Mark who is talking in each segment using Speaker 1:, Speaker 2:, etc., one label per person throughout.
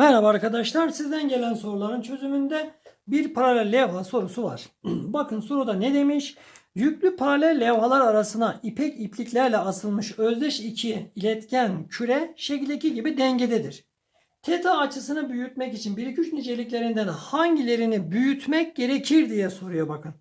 Speaker 1: Merhaba arkadaşlar. Sizden gelen soruların çözümünde bir paralel levha sorusu var. Bakın soruda ne demiş? Yüklü paralel levhalar arasına ipek ipliklerle asılmış özdeş iki iletken küre şekildeki gibi dengededir. Teta açısını büyütmek için 1-2-3 niceliklerinden hangilerini büyütmek gerekir diye soruyor bakın.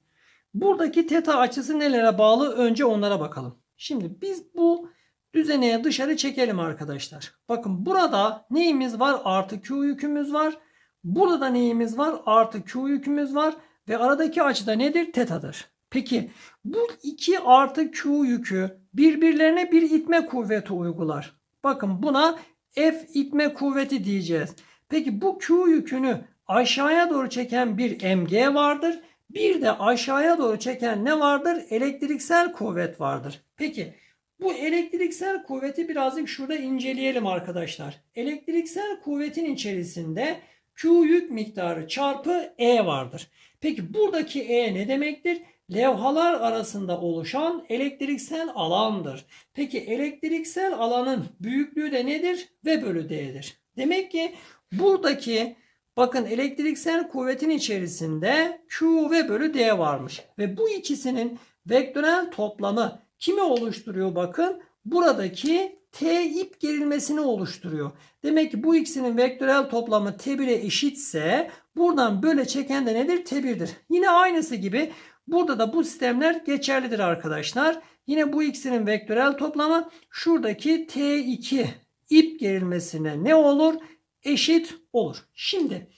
Speaker 1: Buradaki teta açısı nelere bağlı? Önce onlara bakalım. Şimdi biz bu düzeneye dışarı çekelim arkadaşlar. Bakın burada neyimiz var? Artı Q yükümüz var. Burada neyimiz var? Artı Q yükümüz var. Ve aradaki açı da nedir? Tetadır. Peki bu iki artı Q yükü birbirlerine bir itme kuvveti uygular. Bakın buna F itme kuvveti diyeceğiz. Peki bu Q yükünü aşağıya doğru çeken bir MG vardır. Bir de aşağıya doğru çeken ne vardır? Elektriksel kuvvet vardır. Peki bu elektriksel kuvveti birazcık şurada inceleyelim arkadaşlar. Elektriksel kuvvetin içerisinde Q yük miktarı çarpı E vardır. Peki buradaki E ne demektir? Levhalar arasında oluşan elektriksel alandır. Peki elektriksel alanın büyüklüğü de nedir? V bölü D'dir. Demek ki buradaki bakın elektriksel kuvvetin içerisinde Q ve bölü D varmış. Ve bu ikisinin vektörel toplamı kimi oluşturuyor bakın? Buradaki T ip gerilmesini oluşturuyor. Demek ki bu ikisinin vektörel toplamı T1'e eşitse buradan böyle çeken de nedir? T1'dir. Yine aynısı gibi burada da bu sistemler geçerlidir arkadaşlar. Yine bu ikisinin vektörel toplamı şuradaki T2 ip gerilmesine ne olur? Eşit olur. Şimdi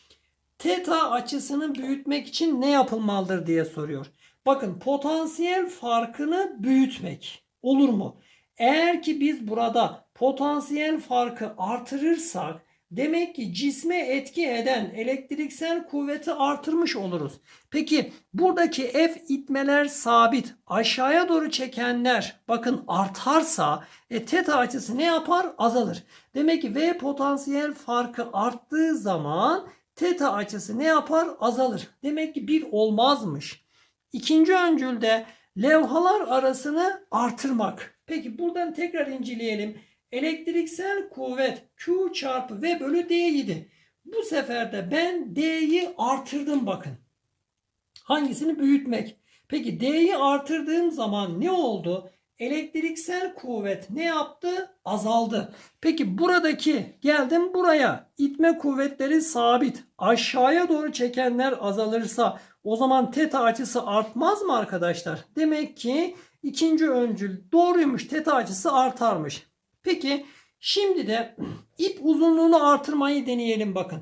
Speaker 1: teta açısını büyütmek için ne yapılmalıdır diye soruyor. Bakın potansiyel farkını büyütmek olur mu? Eğer ki biz burada potansiyel farkı artırırsak demek ki cisme etki eden elektriksel kuvveti artırmış oluruz. Peki buradaki F itmeler sabit aşağıya doğru çekenler bakın artarsa e, teta açısı ne yapar? Azalır. Demek ki V potansiyel farkı arttığı zaman teta açısı ne yapar? Azalır. Demek ki bir olmazmış. İkinci öncülde levhalar arasını artırmak. Peki buradan tekrar inceleyelim. Elektriksel kuvvet Q çarpı V bölü D'ydi. Bu sefer de ben D'yi artırdım bakın. Hangisini büyütmek? Peki D'yi artırdığım zaman ne oldu? Elektriksel kuvvet ne yaptı? Azaldı. Peki buradaki geldim buraya. İtme kuvvetleri sabit. Aşağıya doğru çekenler azalırsa o zaman teta açısı artmaz mı arkadaşlar? Demek ki ikinci öncül doğruymuş. Teta açısı artarmış. Peki şimdi de ip uzunluğunu artırmayı deneyelim bakın.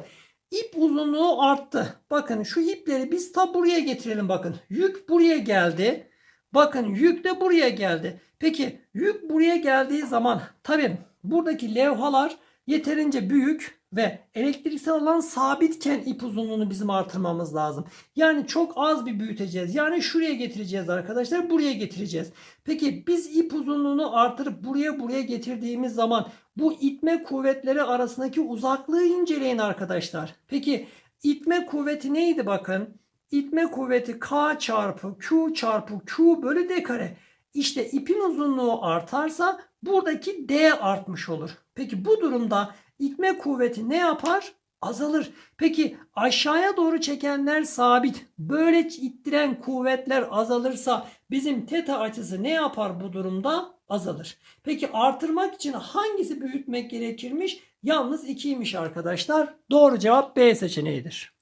Speaker 1: İp uzunluğu arttı. Bakın şu ipleri biz ta buraya getirelim bakın. Yük buraya geldi. Bakın yük de buraya geldi. Peki yük buraya geldiği zaman tabii buradaki levhalar yeterince büyük ve elektriksel alan sabitken ip uzunluğunu bizim artırmamız lazım. Yani çok az bir büyüteceğiz. Yani şuraya getireceğiz arkadaşlar. Buraya getireceğiz. Peki biz ip uzunluğunu artırıp buraya buraya getirdiğimiz zaman bu itme kuvvetleri arasındaki uzaklığı inceleyin arkadaşlar. Peki itme kuvveti neydi bakın? İtme kuvveti K çarpı Q çarpı Q bölü D kare. İşte ipin uzunluğu artarsa buradaki D artmış olur. Peki bu durumda itme kuvveti ne yapar? Azalır. Peki aşağıya doğru çekenler sabit. Böyle ittiren kuvvetler azalırsa bizim teta açısı ne yapar bu durumda? Azalır. Peki artırmak için hangisi büyütmek gerekirmiş? Yalnız 2'ymiş arkadaşlar. Doğru cevap B seçeneğidir.